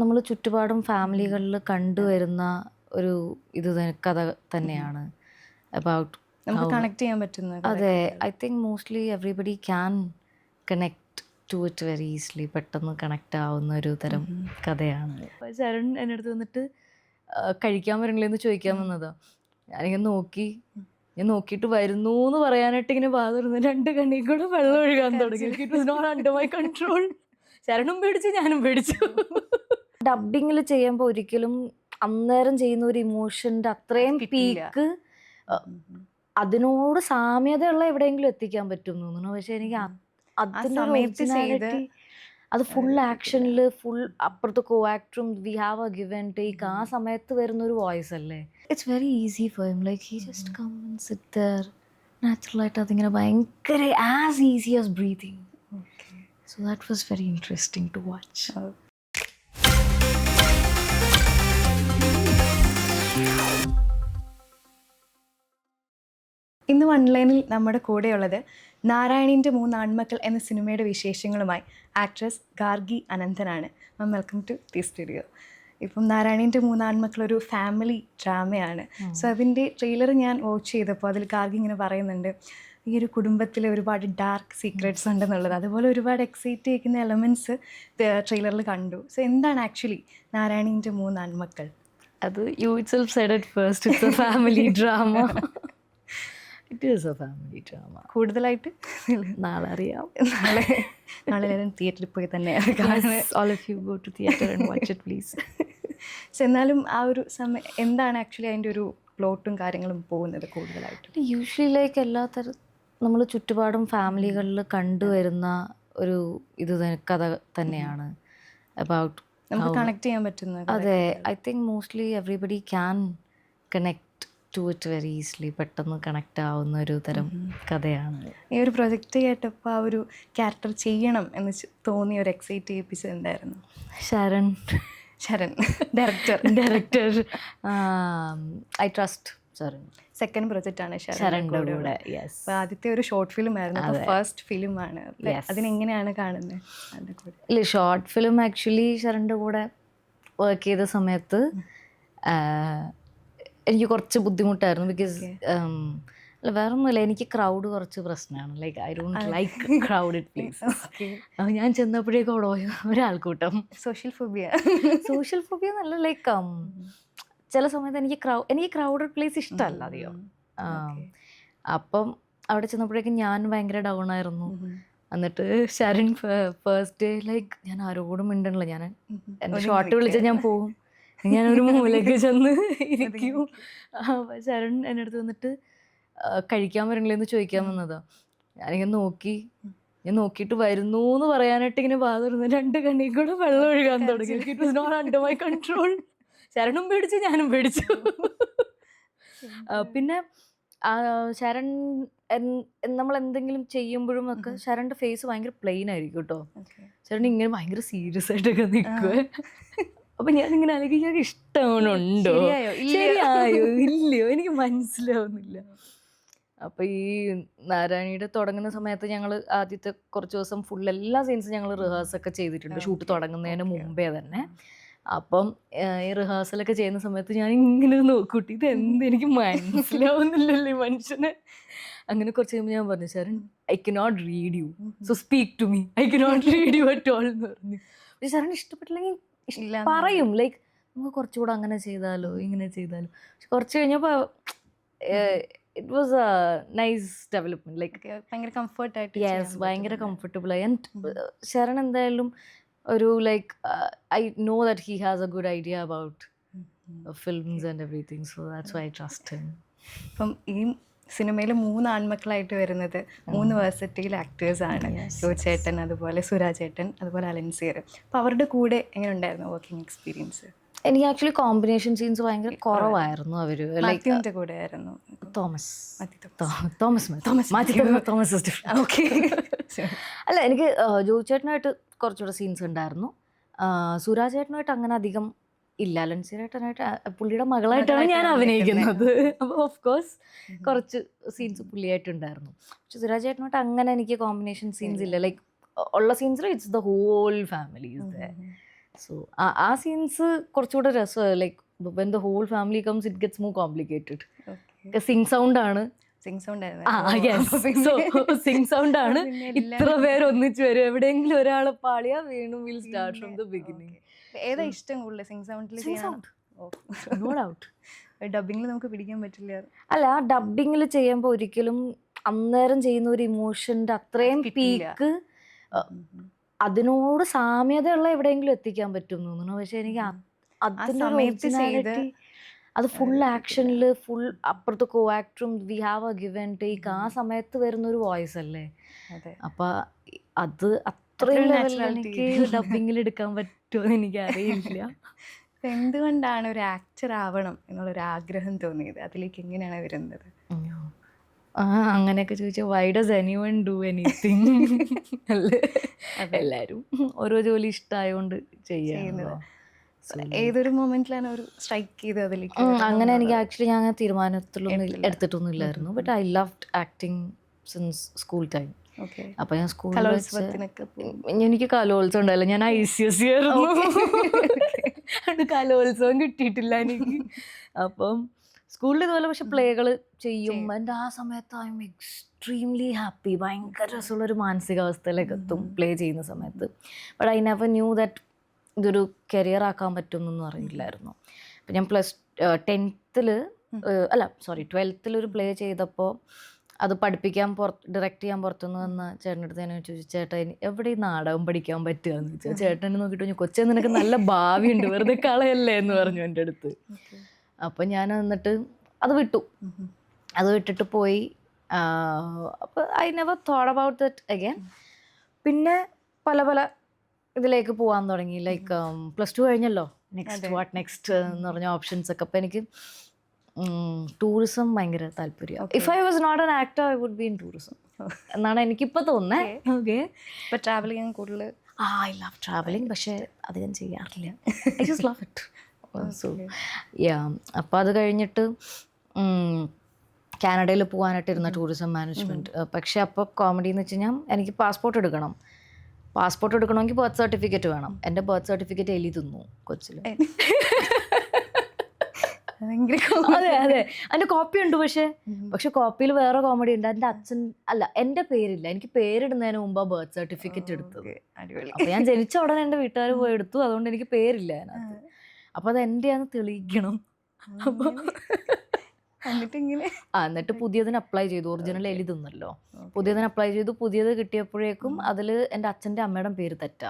നമ്മൾ ചുറ്റുപാടും ഫാമിലികളിൽ കണ്ടുവരുന്ന ഒരു ഇത് കഥ തന്നെയാണ് അബൌട്ട് നമുക്ക് കണക്ട് ചെയ്യാൻ പറ്റുന്ന അതെ I think mostly everybody can connect to it very easily പെട്ടെന്ന് കണക്ട് ആവുന്ന ഒരു തരം കഥയാണ്. ശരൺ എന്റെ അടുത്ത് വന്നിട്ട് കഴിക്കാൻ കഴിക്കാൻ വരണില്ലെന്ന് ചോദിക്കാൻ വന്നതാ. ഞാനിങ്ങനെ നോക്കി. ഞാൻ നോക്കിയിട്ട് വരുന്നു എന്ന് പറയാനായിട്ട് ഇങ്ങനെ പാതിരുന്നു രണ്ട് കണ്ണിൽ കൂടെ വെള്ളം ഒഴുകാൻ തുടങ്ങി. It was not under my control ശരണും പേടിച്ചു ഞാനും പേടിച്ചു. ഡബിങ്ങിൽ ചെയ്യുമ്പോൾ ഒരിക്കലും അന്നേരം ചെയ്യുന്ന ഒരു ഇമോഷന്റെ അത്രയും പീക്ക് അതിനോട് സാമ്യതയുള്ള എവിടെയെങ്കിലും എത്തിക്കാൻ പറ്റും തോന്നുന്നു. പക്ഷെ എനിക്ക് അതിന്റെ അത് ഫുൾ ആക്ഷനിൽ ഫുൾ അപ്പുറത്ത് കോ ആക്ടറും we have a give and take ആ സമയത്ത് വരുന്ന ഒരു വോയിസ് അല്ലേ? It's very easy for him like he just come sit there നാച്ചുറലായിട്ട് അതിങ്ങനെ ഭയങ്കര as easy as breathing so that was very interesting to watch ഇന്ന് വൺലൈനിൽ നമ്മുടെ കൂടെയുള്ളത് നാരായണീന്റെ മൂന്ന് ആൺമക്കൾ എന്ന സിനിമയുടെ വിശേഷങ്ങളുമായി actress Gargi അനന്തനാണ്. Ma'am welcome to the studio ഇപ്പം നാരായണീന്റെ മൂന്ന് ആൺമക്കൾ ഒരു ഫാമിലി ഡ്രാമയാണ് സോ അതിന്റെ ട്രെയിലർ ഞാൻ വാച്ച് ചെയ്തപ്പോൾ അതിൽ ഗാർഗി ഇങ്ങനെ പറയുന്നുണ്ട് ഈ ഒരു കുടുംബത്തിൽ ഒരുപാട് ഡാർക്ക് സീക്രറ്റ്സ് ഉണ്ടെന്നുള്ളത്. അതുപോലെ ഒരുപാട് എക്സൈറ്റ് ചെയ്യിക്കുന്ന എലമെന്റ്സ് ട്രെയിലറിൽ കണ്ടു. സോ എന്താണ് ആക്ച്വലി നാരായണീന്റെ മൂന്ന് ആൺമക്കൾ അത് you itself said at first it's a family drama it is a family drama കൂടുതലായിട്ട് നാളെ അറിയാം നാളെ നാളെ എല്ലാവരും തിയേറ്ററിൽ പോയി തന്നെ all of you go to theatre and watch it please പക്ഷെ എന്നാലും ആ ഒരു സമയം എന്താണ് ആക്ച്വലി അതിന്റെ ഒരു പ്ലോട്ടും കാര്യങ്ങളും പോകുന്നത് കൂടുതലായിട്ട്? യൂഷ്വലി ലൈക്ക് എല്ലാ തര നമ്മൾ ചുറ്റുപാടും ഫാമിലികളിൽ കണ്ടുവരുന്ന ഒരു ഇത് കഥ തന്നെയാണ് അബൌട്ട് നമുക്ക് കണക്ട് ചെയ്യാൻ പറ്റുന്ന അതെ I think mostly everybody can connect to it very easily പെട്ടെന്ന് കണക്ട് ആവുന്ന ഒരു തരം കഥയാണ്. ഈ ഒരു പ്രൊജക്റ്റ് കേട്ടപ്പോൾ ആ ഒരു ക്യാരക്ടർ ചെയ്യണം എന്ന് തോന്നി തോന്നിയ ഒരു എക്സൈറ്റ് ചെയ്യിപ്പിച്ചത് എന്തായിരുന്നു? Sharan. Sharan. Director director I trust Sharan. Second project ആണ് ശരൺ കൂടെ ആദ്യത്തെ ഒരു ഷോർട്ട് ഫിലിം ആയിരുന്നു. ഫസ്റ്റ് ഫിലിം ആണ്. അതിനെങ്ങനെയാണ് കാണുന്നത്? ഇല്ല ഷോർട്ട് ഫിലിം ആക്ച്വലി ശരണിന്റെ കൂടെ വർക്ക് ചെയ്ത സമയത്ത് എനിക്ക് കുറച്ച് ബുദ്ധിമുട്ടായിരുന്നു ബിക്കോസ് അല്ല വേറെ ഒന്നുമില്ല എനിക്ക് ക്രൗഡ് കുറച്ച് പ്രശ്നമാണ്. Like I don't like crowded places അപ്പോൾ ഞാൻ ചെന്നപ്പോഴേക്കും അവിടെ പോയ ഒരാൾക്കൂട്ടം. സോഷ്യൽ ഫോബിയ സോഷ്യൽ ഫോബിയ നല്ല ലൈക്ക് ചില സമയത്ത് എനിക്ക് ക്രൗ എനിക്ക് ക്രൗഡഡ് പ്ലേസ് ഇഷ്ടമല്ല അധികം. അപ്പം അവിടെ ചെന്നപ്പോഴേക്കും ഞാൻ ഭയങ്കര ഡൗൺ ആയിരുന്നു. എന്നിട്ട് ശരൺ ഫേസ്റ്റ് ഡേ ലൈക്ക് ഞാൻ ആരോടും മിണ്ടണില്ല. ഞാൻ എന്റെ ഷോർട്ട് വിളിച്ചാൽ ഞാൻ പോവും ഞാൻ ഒരു മൂലയ്ക്ക് ചെന്ന് ഇരിക്കും. ശരൺ എന്റെ അടുത്ത് വന്നിട്ട് കഴിക്കാൻ കഴിക്കാൻ വരണില്ലെന്ന് ചോദിക്കാൻ വന്നതാ. ഞാനിങ്ങനെ നോക്കി. ഞാൻ നോക്കിയിട്ട് വരുന്നു എന്ന് പറയാനായിട്ട് ഇങ്ങനെ ബാധിരുന്നു രണ്ട് കണ്ണിൽ കൂടെ വെള്ളം ഒഴുകാൻ തുടങ്ങി. It was not under my control ശരണും പേടിച്ചു ഞാനും പേടിച്ചു. പിന്നെ ശരൺ നമ്മൾ എന്തെങ്കിലും ചെയ്യുമ്പോഴും ഒക്കെ ശരണിന്റെ ഫേസ് ഭയങ്കര പ്ലെയിൻ ആയിരിക്കും കേട്ടോ. ശരൺ ഇങ്ങനെ ഭയങ്കര സീരിയസ് ആയിട്ടൊക്കെ നിൽക്കുക അപ്പൊ ഞാൻ ഇങ്ങനെ ഞാൻ ഇഷ്ടമാണുണ്ടോ ശരിയായോ? ഇല്ലയോ? എനിക്ക് മനസ്സിലാവുന്നില്ല. അപ്പൊ ഈ നാരായണിയുടെ തുടങ്ങുന്ന സമയത്ത് ഞങ്ങൾ ആദ്യത്തെ കുറച്ച് ദിവസം ഫുൾ എല്ലാ സീൻസും ഞങ്ങൾ റിഹേഴ്സ് ഒക്കെ ചെയ്തിട്ടുണ്ട്. ഷൂട്ട് തുടങ്ങുന്നതിന് മുമ്പേ തന്നെ. അപ്പം ഈ റിഹേഴ്സലൊക്കെ ചെയ്യുന്ന സമയത്ത് ഞാൻ ഇങ്ങനെ നോക്കൂട്ടി ഇത് എന്ത്? എനിക്ക് മനസ്സിലാവുന്നില്ലല്ലേ മനുഷ്യനെ. അങ്ങനെ കുറച്ച് കഴിയുമ്പോൾ ഞാൻ പറഞ്ഞു Sharan I can not read you so speak to me I can not read you at all എന്ന് പറഞ്ഞു. പക്ഷെ ശരൺ ഇഷ്ടപ്പെട്ടില്ലെങ്കിൽ പറയും. ലൈക്ക് നമുക്ക് കുറച്ചുകൂടെ അങ്ങനെ ചെയ്താലോ ഇങ്ങനെ ചെയ്താലോ. പക്ഷെ കുറച്ച് കഴിഞ്ഞപ്പോൾ it was a nice development like ഭയങ്കര കംഫർട്ടായിട്ട് യെസ് ഭയങ്കര കംഫർട്ടബിൾ ആയി. ആൻഡ് ശരൺ എന്തായാലും ഒരു like I know that he has a good idea about films and everything so that's why trust him അപ്പം ഈ സിനിമയിൽ മൂന്ന് ആൺമക്കളായിട്ട് വരുന്നത്. മൂന്ന് വേഴ്സറ്റൈൽ ആക്ടേഴ്സ് ആണ്. ചേട്ടൻ അതുപോലെ സുരാജ് ചേട്ടൻ അതുപോലെ അലൻസിയർ അപ്പോൾ അവരുടെ കൂടെ എങ്ങനെ ഉണ്ടായിരുന്നു വർക്കിംഗ് എക്സ്പീരിയൻസ് എനിക്ക് ആക്ച്വലി കോമ്പിനേഷൻ സീൻസ് ഭയങ്കര കുറവായിരുന്നു അവർ. ലൈക്ക് കൂടെ ആയിരുന്നു. തോമസ്. തോമസ്. തോമസ് different. ഓക്കെ അല്ല എനിക്ക് ജോ ചേട്ടനായിട്ട് കുറച്ചുകൂടെ സീൻസ് ഉണ്ടായിരുന്നു. സുരാജേട്ടനുമായിട്ട് അങ്ങനെ അധികം ഇല്ല അലൻസിയേട്ടനായിട്ട് പുള്ളിയുടെ മകളായിട്ടാണ് ഞാൻ അഭിനയിക്കുന്നത്. അപ്പോൾ ഓഫ് കോഴ്സ് കുറച്ച് സീൻസ് പുള്ളിയായിട്ടുണ്ടായിരുന്നു. പക്ഷെ സുരാജ് ചേട്ടനായിട്ട് അങ്ങനെ എനിക്ക് കോമ്പിനേഷൻ സീൻസ് ഇല്ല. ലൈക്ക് ഉള്ള സീൻസിൽ it's the whole family so ആ സീൻസ് കുറച്ചുകൂടെ രസമാണ് like when the whole family comes it gets more complicated sync sound ആണ്. സിംഗ് സൗണ്ട് ആ യെസ് സോ സിംഗ് സൗണ്ട് ആണ്. ഇത്ര പേര് ഒന്നിച്ച് വരും. എവിടെയെങ്കിലും ഒരാളെ പാളിയാ വീണ്ടും will start from the beginning ഏതാ ഇഷ്ടം കൂടുതൽ സിംഗ് സൗണ്ടിൽ. നോ ഡൗട്ട് ഡബിങ്ങിൽ നമുക്ക് പിടിക്കാൻ പറ്റില്ല. അല്ല ഡബിങ്ങിൽ ചെയ്യുമ്പോൾ ഒരിക്കലും അന്നേരം ചെയ്യുന്ന ഒരു ഇമോഷന്റെ അത്രയും പീക്ക് അതിനോട് സാമ്യതയുള്ള എവിടെയെങ്കിലും എത്തിക്കാൻ പറ്റും തോന്നുന്നു. പക്ഷെ എനിക്ക് അതിന്റെ സമയത്ത് അത് ഫുൾ ആക്ഷനിൽ ഫുൾ അപ്പുറത്ത് കോ ആക്ടറും we have a given and take ആ സമയത്ത് വരുന്ന ഒരു വോയിസ് അല്ലേ അപ്പൊ അത് അത്രയും. എനിക്ക് ഡബിങ്ങിൽ എടുക്കാൻ പറ്റുമെന്ന് എനിക്ക് അറിയില്ല എന്തുകൊണ്ടാണ് ഒരു ആക്ടർ ആവണം എന്നുള്ളൊരു ആഗ്രഹം തോന്നിയത്? അതിലേക്ക് എങ്ങനെയാണ് വരുന്നത്? ആ അങ്ങനെയൊക്കെ ചോദിച്ചാൽ why does anyone do anything അല്ലേ എല്ലാവരും ഓരോ ജോലി ഇഷ്ടമായതുകൊണ്ട് ചെയ്യാണല്ലോ. ഏതൊരു മൊമെന്റിലാണ് ഒരു സ്ട്രൈക്ക് ചെയ്ത് അതിലേക്ക് അങ്ങനെ എനിക്ക്? ആക്ച്വലി ഞാൻ തീരുമാനത്തിലൊന്നും. എടുത്തിട്ടൊന്നും ഇല്ലായിരുന്നു but I love acting since school time. അപ്പൊ ഞാൻ സ്കൂളിൽ പോകും. എനിക്ക് കലോത്സവം ഉണ്ടായില്ല ഞാൻ ഐ സി എസ് സി ആയിരുന്നു. കലോത്സവം കിട്ടിയിട്ടില്ല എനിക്ക്. അപ്പം സ്കൂളിൽ ഇതുപോലെ പക്ഷെ പ്ലേകൾ ചെയ്യും. എന്റെ ആ സമയത്ത് ഐ എം എക്സ്ട്രീംലി ഹാപ്പി ഭയങ്കര രസമുള്ളൊരു മാനസികാവസ്ഥയിലേക്ക് എത്തും പ്ലേ ചെയ്യുന്ന സമയത്ത്. But I never knew that ഇതൊരു കരിയർ ആക്കാൻ പറ്റുമെന്നൊന്നും അറിയില്ലായിരുന്നു അപ്പം ഞാൻ പ്ലസ് ടെൻത്തിൽ അല്ല സോറി ട്വൽത്തിൽ ഒരു പ്ലേ ചെയ്തപ്പോൾ അത് പഠിപ്പിക്കാൻ പുറത്ത് ഡയറക്റ്റ് ചെയ്യാൻ പുറത്തുനിന്ന് വന്ന ചേട്ടന്റെ അടുത്ത് ഞാൻ ചോദിച്ചു ചേട്ടൻ എവിടെ ഈ നാടകം പഠിക്കാൻ പറ്റുക എന്ന് ചോദിച്ചു ചേട്ടൻ നോക്കിയിട്ട് പറഞ്ഞു കൊച്ചേ നിനക്ക് നല്ല ഭാവി ഉണ്ട് വെറുതെ കളയല്ലേ? എന്ന് പറഞ്ഞു എന്റെ അടുത്ത്. അപ്പം ഞാൻ എന്നിട്ട് അത് വിട്ടു. അത് വിട്ടിട്ട് പോയി. അപ്പോൾ I never thought about that again പിന്നെ പല പല ഇതിലേക്ക് പോകാൻ തുടങ്ങി. ലൈക്ക് പ്ലസ് ടു കഴിഞ്ഞല്ലോ. നെക്സ്റ്റ് വാട്ട് നെക്സ്റ്റ് എന്ന് പറഞ്ഞ ഓപ്ഷൻസ് ഒക്കെ. അപ്പം എനിക്ക് ടൂറിസം ഭയങ്കര താല്പര്യം. If I was not an actor I would be in tourism എന്നാണ് എനിക്കിപ്പോൾ തോന്നുന്നത് ഓക്കെ ഇപ്പം ചെയ്യാൻ കൂടുതൽ ആ ഐ ലവ് ട്രാവലിംഗ് പക്ഷേ അധികം ചെയ്യാറില്ല. I just love it so yeah അപ്പോൾ അത് കഴിഞ്ഞിട്ട് കാനഡയിൽ പോകാനായിട്ടിരുന്ന ടൂറിസം മാനേജ്മെന്റ് പക്ഷേ അപ്പോൾ കോമഡി എന്ന് വെച്ച് കഴിഞ്ഞാൽ എനിക്ക് പാസ്പോർട്ട് എടുക്കണം. പാസ്പോർട്ട് എടുക്കണമെങ്കിൽ ബർത്ത് സർട്ടിഫിക്കറ്റ് വേണം. എന്റെ ബർത്ത് സർട്ടിഫിക്കറ്റ് എലി തിന്നു കൊച്ചിൽ അതെ അതെ. അതിന്റെ കോപ്പി ഉണ്ട് പക്ഷെ. പക്ഷെ കോപ്പിയിൽ വേറെ കോമഡി ഉണ്ട്. എന്റെ അച്ഛൻ അല്ല എന്റെ പേരില്ല. എനിക്ക് പേരിടുന്നതിന് മുമ്പ് ബർത്ത് സർട്ടിഫിക്കറ്റ് എടുത്തത്. അപ്പൊ ഞാൻ ജനിച്ച ഉടനെ എന്റെ വീട്ടുകാർ പോയി എടുത്തു. അതുകൊണ്ട് എനിക്ക് പേരില്ല അതിനകത്ത്. അപ്പോൾ അത് എന്റെയാന്ന് തെളിയിക്കണം. അപ്പോൾ എന്നിട്ട് പുതിയതിന് അപ്ലൈ ചെയ്തു. ഒറിജിനൽ എലി തിന്നല്ലോ. പുതിയതിന് അപ്ലൈ ചെയ്തു. പുതിയത് കിട്ടിയപ്പോഴേക്കും അതിൽ എന്റെ അച്ഛന്റെ അമ്മയുടെ പേര് തെറ്റാ.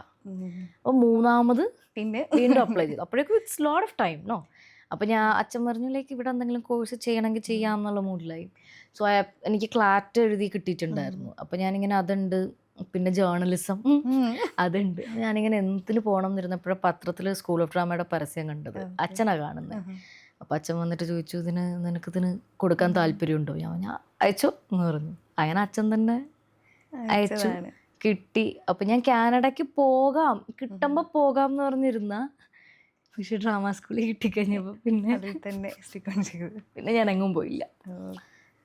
അപ്പോൾ മൂന്നാമത് പിന്നെ? വീണ്ടും അപ്ലൈ ചെയ്തു. അപ്പോഴേക്കും it's lot of time no അപ്പോൾ ഞാൻ അച്ഛൻ പറഞ്ഞു ലൈക്ക് ഇവിടെ എന്തെങ്കിലും കോഴ്സ് ചെയ്യണമെങ്കിൽ ചെയ്യാമെന്നുള്ള മൂഡിലായി. സോ എനിക്ക് ക്ലാറ്റ് എഴുതി കിട്ടിയിട്ടുണ്ടായിരുന്നു. അപ്പോൾ ഞാനിങ്ങനെ അതുണ്ട്. പിന്നെ ജേർണലിസം അതുണ്ട്. ഞാനിങ്ങനെ എന്തിന് പോകണം എന്നിരുന്നപ്പോഴും പത്രത്തിൽ സ്കൂൾ ഓഫ് ഡ്രാമയുടെ പരസ്യം കണ്ടത്. അച്ഛനാണ് കാണുന്നത് അപ്പം അച്ഛൻ വന്നിട്ട് ചോദിച്ചു ഇതിന് നിനക്കിതിന് കൊടുക്കാൻ താല്പര്യമുണ്ടോ? ഞാൻ ഞാൻ "ആ, അയച്ചോ എന്ന് പറഞ്ഞു. അങ്ങനെ അച്ഛൻ തന്നെ അയച്ചു. കിട്ടി. അപ്പം ഞാൻ കാനഡയ്ക്ക് പോകാം കിട്ടുമ്പോൾ പോകാം എന്ന് പറഞ്ഞിരുന്ന പക്ഷെ ഡ്രാമ സ്കൂളിൽ കിട്ടിക്കഴിഞ്ഞപ്പോൾ പിന്നെ അതിൽ തന്നെ പിന്നെ ഞാൻ എങ്ങും പോയില്ല.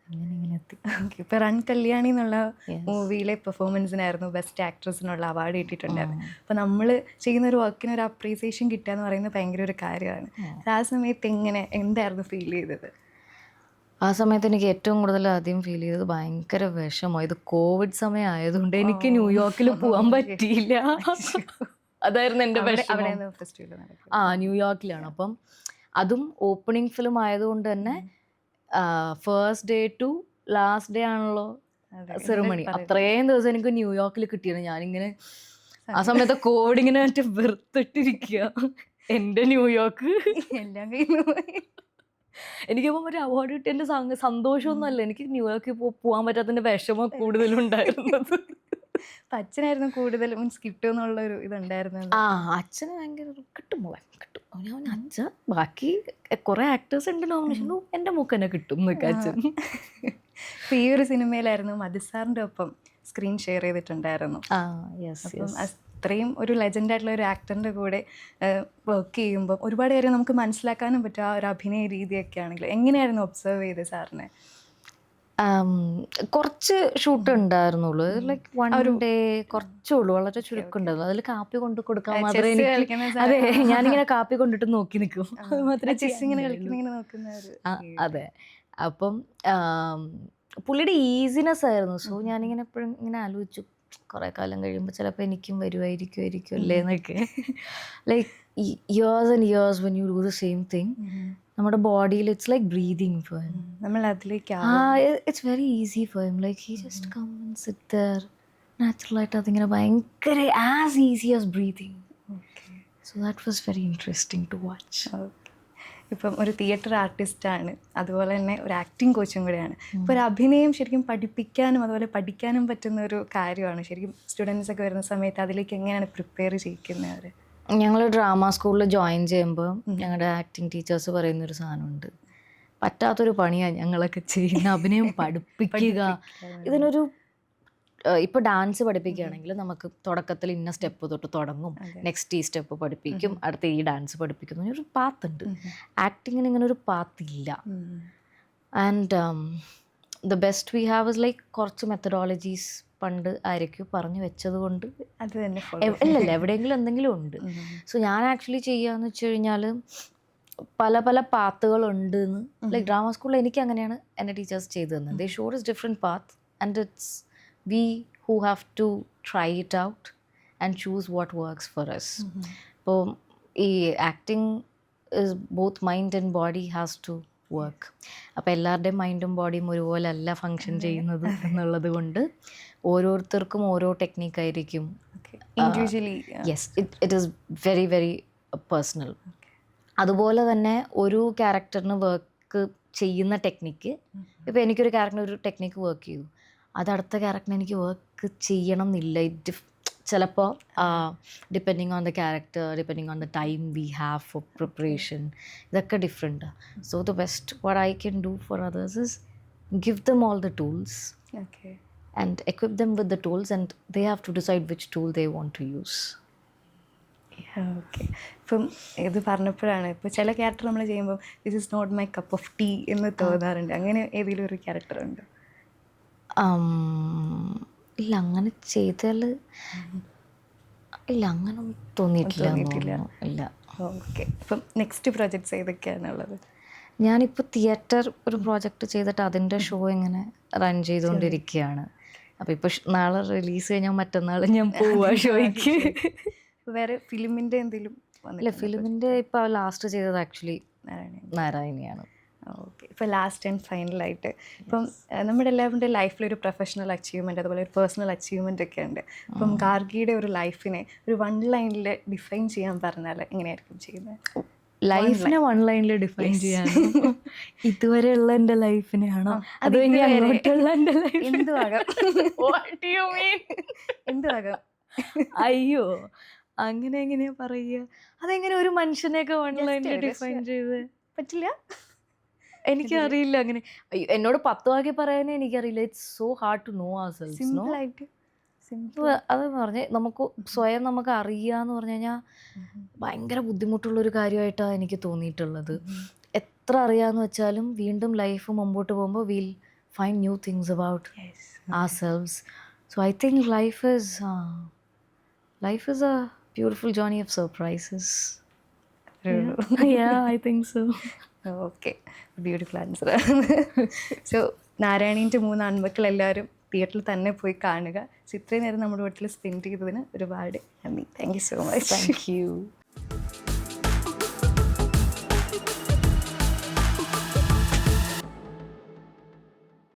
അങ്ങനെ ഇങ്ങനെ എത്തി. ഓക്കെ. ഇപ്പൊ റൺ കല്യാണി എന്നുള്ള. മൂവിയിലെ പെർഫോമൻസിനായിരുന്നു ബെസ്റ്റ് ആക്ട്രസിനുള്ള അവാർഡ് കിട്ടിയിട്ടുണ്ടായിരുന്നു. അപ്പൊ നമ്മൾ ചെയ്യുന്ന ഒരു വർക്കിന് ഒരു അപ്രീസിയേഷൻ കിട്ടുക എന്ന് പറയുന്നത് ഭയങ്കര ഒരു കാര്യമാണ്. ആ. സമയത്ത് എങ്ങനെ എന്തായിരുന്നു ഫീൽ ചെയ്തത്? ആ സമയത്ത് എനിക്ക് ഏറ്റവും കൂടുതൽ ആദ്യം ഫീൽ ചെയ്തത് ഭയങ്കര വിഷമോ ഇത് കോവിഡ് സമയം ആയതുകൊണ്ട് എനിക്ക് ന്യൂയോർക്കിൽ പോകാൻ പറ്റിയില്ല. അതായിരുന്നു എന്റെ വിഷമം. ആ ന്യൂയോർക്കിലാണ്. അപ്പം അതും ഓപ്പണിംഗ് ഫിലിം ആയതുകൊണ്ട് തന്നെ first day to last day ആണല്ലോ സെറമണി. അത്രയും ദിവസം എനിക്ക് ന്യൂയോർക്കിൽ കിട്ടിയത് ഞാനിങ്ങനെ ആ സമയത്ത് കോവിഡ് ഇങ്ങനെ മറ്റേ വെറുത്തിട്ടിരിക്കുക എന്റെ ന്യൂയോർക്ക് എല്ലാം കഴിഞ്ഞു എനിക്കിപ്പോ എനിക്കിപ്പോൾ മറ്റേ അവാർഡ് കിട്ടിയതിന്റെ സങ്ക- സന്തോഷമൊന്നുമല്ല. എനിക്ക് ന്യൂയോർക്കിൽ പോവാൻ പോകാൻ പറ്റാത്തതിന്റെ വിഷമം കൂടുതലും ഉണ്ടായിരുന്നത് അപ്പൊ അച്ഛനായിരുന്നു കൂടുതൽ മീൻസ് കിട്ടും ഒരു ഇതുണ്ടായിരുന്നു ആ അച്ഛന് ഭയങ്കര ഒരു കിട്ടും മോളെ കിട്ടും. ഞാൻ അച്ഛൻ ബാക്കി കുറേ ആക്ടേഴ്സ് ഉണ്ട് നോമിനേഷൻ എന്റെ മൂക്ക് തന്നെ കിട്ടും എന്നൊക്കെ അച്ഛൻ. ഈ ഒരു സിനിമയിലായിരുന്നു മധുസാറിന്റെ ഒപ്പം സ്ക്രീൻ ഷെയർ ചെയ്തിട്ടുണ്ടായിരുന്നു. അത്രയും ഒരു ലെജൻഡ് ആയിട്ടുള്ള ഒരു ആക്ടറിന്റെ കൂടെ വർക്ക് ചെയ്യുമ്പോൾ ഒരുപാട് കാര്യം നമുക്ക് മനസ്സിലാക്കാനും പറ്റും ആ ഒരു അഭിനയ രീതിയൊക്കെ ആണെങ്കിൽ എങ്ങനെയായിരുന്നു ഒബ്സർവ് ചെയ്ത് സാറിനെ? കുറച്ച് ഷൂട്ട് ഉണ്ടായിരുന്നുള്ളൂ. ലൈക്ക് വൺ ഡേ കുറച്ചേ ഉള്ളൂ വളരെ ചുരുക്കം ഉണ്ടായിരുന്നു അതിൽ കാപ്പി കൊണ്ട് കൊടുക്കാൻ മാത്രമേ എനിക്ക് അതെ ഞാനിങ്ങനെ കാപ്പി കൊണ്ടിട്ട് നോക്കി നിൽക്കും. അതെ അപ്പം പുള്ളിയുടെ ഈസിനെസ് ആയിരുന്നു. സോ ഞാനിങ്ങനെ എപ്പോഴും ഇങ്ങനെ ആലോചിച്ചു. കുറേ കാലം കഴിയുമ്പോൾ ചിലപ്പോൾ എനിക്കും വരുമായിരിക്കുമായിരിക്കും അല്ലേ എന്നൊക്കെ like years and years when you do the same thing നമ്മുടെ ബോഡിയിൽ it's like breathing for him നമ്മൾ അതിലേക്ക് ആ it's very easy for him like he just come sit there നാച്ചുറലായിട്ട് അതിങ്ങനെ ഭയങ്കര as easy as breathing so that was very interesting to watch ഇപ്പം ഒരു തിയേറ്റർ ആർട്ടിസ്റ്റാണ് അതുപോലെ തന്നെ ഒരു ആക്ടിങ് കോച്ചും കൂടെയാണ്. ഇപ്പോൾ ഒരു അഭിനയം ശരിക്കും പഠിപ്പിക്കാനും അതുപോലെ പഠിക്കാനും പറ്റുന്ന ഒരു കാര്യമാണ്. ശരിക്കും സ്റ്റുഡൻസ് ഒക്കെ വരുന്ന സമയത്ത് അതിലേക്ക് എങ്ങനെയാണ് പ്രിപ്പയർ ചെയ്യിക്കുന്നത് അവർ ഞങ്ങൾ ഡ്രാമ സ്കൂളിൽ ജോയിൻ ചെയ്യുമ്പോൾ ഞങ്ങളുടെ ആക്ടിങ് ടീച്ചേഴ്സ് പറയുന്നൊരു സാധനമുണ്ട്. പറ്റാത്തൊരു പണിയാണ് ഞങ്ങളൊക്കെ ചെയ്യുന്ന. അഭിനയം പഠിപ്പിക്കുക. ഇതിനൊരു ഇപ്പോൾ ഡാൻസ് പഠിപ്പിക്കുകയാണെങ്കിൽ നമുക്ക് തുടക്കത്തിൽ ഇന്ന സ്റ്റെപ്പ് തൊട്ട് തുടങ്ങും. നെക്സ്റ്റ് ഈ സ്റ്റെപ്പ് പഠിപ്പിക്കും. അടുത്ത ഈ ഡാൻസ് പഠിപ്പിക്കുന്നു ഒരു പാത്ത് ഉണ്ട്. ആക്ടിങ്ങിന് ഇങ്ങനെ ഒരു പാത്ത് ഇല്ല. And the best we have is like കുറച്ച് മെത്തഡോളജീസ് പണ്ട് ആയിരിക്കും പറഞ്ഞു വെച്ചത് കൊണ്ട് അത് തന്നെ ഇല്ലല്ല എവിടെയെങ്കിലും എന്തെങ്കിലും ഉണ്ട്. സോ ഞാൻ ആക്ച്വലി ചെയ്യാന്ന് വെച്ച് കഴിഞ്ഞാൽ പല പല പാത്തുകളുണ്ട് എന്ന്. ലൈക്ക് ഡ്രാമ സ്കൂളിൽ എനിക്ക് അങ്ങനെയാണ് എന്റെ ടീച്ചേഴ്സ് ചെയ്തു തന്നത്. They sure is different path and it's we who have to try it out and choose what works for us ഇപ്പോൾ ഈ acting is both mind and body has to work അപ്പോൾ എല്ലാവരുടെയും മൈൻഡും ബോഡിയും ഒരുപോലെ അല്ല ഫങ്ഷൻ ചെയ്യുന്നത് എന്നുള്ളത് കൊണ്ട് ഓരോരുത്തർക്കും ഓരോ ടെക്നിക്കായിരിക്കും individually yes it it is very very personal അതുപോലെ തന്നെ ഒരു ക്യാരക്ടറിന് വർക്ക് ചെയ്യുന്ന ടെക്നിക്ക് ഇപ്പോൾ എനിക്കൊരു ക്യാരക്ടറിന് ഒരു ടെക്നിക്ക് വർക്ക് ചെയ്തു. അത് അടുത്ത ക്യാരക്ടറിന് എനിക്ക് വർക്ക് ചെയ്യണം എന്നില്ല ഇറ്റ് ചിലപ്പോൾ depending on the character depending on the time we have for preparation ഇതൊക്കെ different so the best what I can do for others is give them all the tools and and equip them with the tools and they have to decide which tool they want to use. Okay ഇപ്പം ഇത് പറഞ്ഞപ്പോഴാണ് ഇപ്പോൾ ചില character നമ്മൾ ചെയ്യുമ്പോൾ this is not my cup of tea എന്ന് തോന്നാറുണ്ട്. അങ്ങനെ ഏതെങ്കിലും ഒരു ക്യാരക്ടർ ഉണ്ട്? ഇല്ല അങ്ങനെ ചെയ്താൽ ഇല്ല അങ്ങനെ തോന്നിയിട്ടില്ല. ഇല്ല. ഓക്കെ അപ്പം നെക്സ്റ്റ് പ്രോജക്ട്സ് ഏതൊക്കെയാണുള്ളത്? ഞാനിപ്പോൾ തിയേറ്റർ ഒരു പ്രോജക്റ്റ് ചെയ്തിട്ട് അതിന്റെ ഷോ ഇങ്ങനെ റൺ ചെയ്തുകൊണ്ടിരിക്കുകയാണ് അപ്പോൾ ഇപ്പോൾ നാളെ റിലീസ് കഴിഞ്ഞാൽ മറ്റന്നാൾ ഞാൻ പോവാ ഷോയ്ക്ക് വേറെ ഫിലിമിന്റെ എന്തെങ്കിലും ഇല്ല ഫിലിമിന്റെ ഇപ്പോൾ ലാസ്റ്റ് ചെയ്തത് ആക്ച്വലി നാരായണിയാണ്. ഓക്കെ ഇപ്പോൾ ലാസ്റ്റ് ആൻഡ് ഫൈനലായിട്ട് ഇപ്പം നമ്മുടെ എല്ലാവരുടെ ലൈഫിൽ ഒരു പ്രൊഫഷണൽ അച്ചീവ്മെന്റ് അതുപോലെ ഒരു പേഴ്സണൽ അച്ചീവ്മെന്റ് ഒക്കെ ഉണ്ട്. അപ്പം ഗാർഗിയുടെ ഒരു ലൈഫിനെ ഒരു വൺ ലൈനിൽ ഡിഫൈൻ ചെയ്യാൻ പറഞ്ഞാൽ എങ്ങനെയായിരിക്കും ചെയ്യുന്നത്? ലൈഫിനെ വൺ ലൈനിൽ ഡിഫൈൻ ചെയ്യാൻ. ഇതുവരെയുള്ള എന്റെ ലൈഫിനെയാണോ അത്. അങ്ങോട്ടുള്ള എന്റെ ലൈഫ് എന്തുവാകാം? എന്തുവാകാം? അയ്യോ അങ്ങനെ എങ്ങനെയാ പറയുക? അതെങ്ങനെ ഒരു മനുഷ്യനെയൊക്കെ വൺ ലൈനിൽ ഡിഫൈൻ ചെയ്ത്? പറ്റില്ല. എനിക്കറിയില്ല അങ്ങനെ. എന്നോട് പത്ത് വാക്കി പറയാനേ എനിക്കറിയില്ല. It's so hard to know ourselves simple അത് പറഞ്ഞ് നമുക്ക് സ്വയം നമുക്ക് അറിയാന്ന് പറഞ്ഞു കഴിഞ്ഞാൽ ഭയങ്കര ബുദ്ധിമുട്ടുള്ളൊരു കാര്യമായിട്ടാണ് എനിക്ക് തോന്നിയിട്ടുള്ളത്. എത്ര അറിയാന്ന് വെച്ചാലും വീണ്ടും ലൈഫ് മുമ്പോട്ട് പോകുമ്പോൾ will find new things about ourselves so I think life is life is a beautiful journey of surprises I think so okay beautiful answer so നാരായണീന്റെ മൂന്ന് ആൺമക്കൾ എല്ലാവരും തിയേറ്ററിൽ തന്നെ പോയി കാണുക. സോ ഇത്രയും നേരം നമ്മുടെ വീട്ടിൽ സ്പെൻഡ് ചെയ്തതിന് ഒരുപാട് നന്ദി. Thank you so much thank you